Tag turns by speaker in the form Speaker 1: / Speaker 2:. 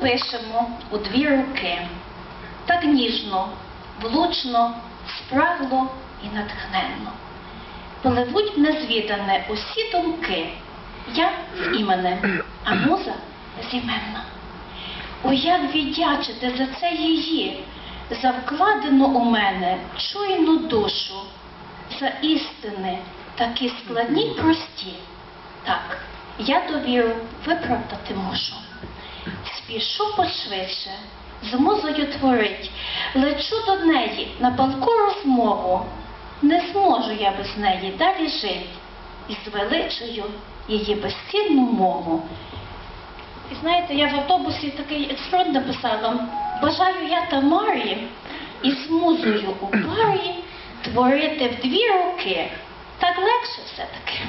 Speaker 1: пишемо у дві руки. Так ніжно, влучно, спрагло і натхненно. Пливуть незвідане усі думки. Я з іменем, а муза зіменна. О, як віддячити за це її, за вкладену у мене чуйну душу, за істини такі складні прості. Так, я довіру виправдати можу. Спішу пошвидше, з музою творить, лечу до неї на палку розмову. Не зможу я без неї далі жить, і звеличую її безцінну мову. І знаєте, я в автобусі такий експронт написала. Бажаю я Тамарі із музою у парі творити в дві руки. Так легше все-таки.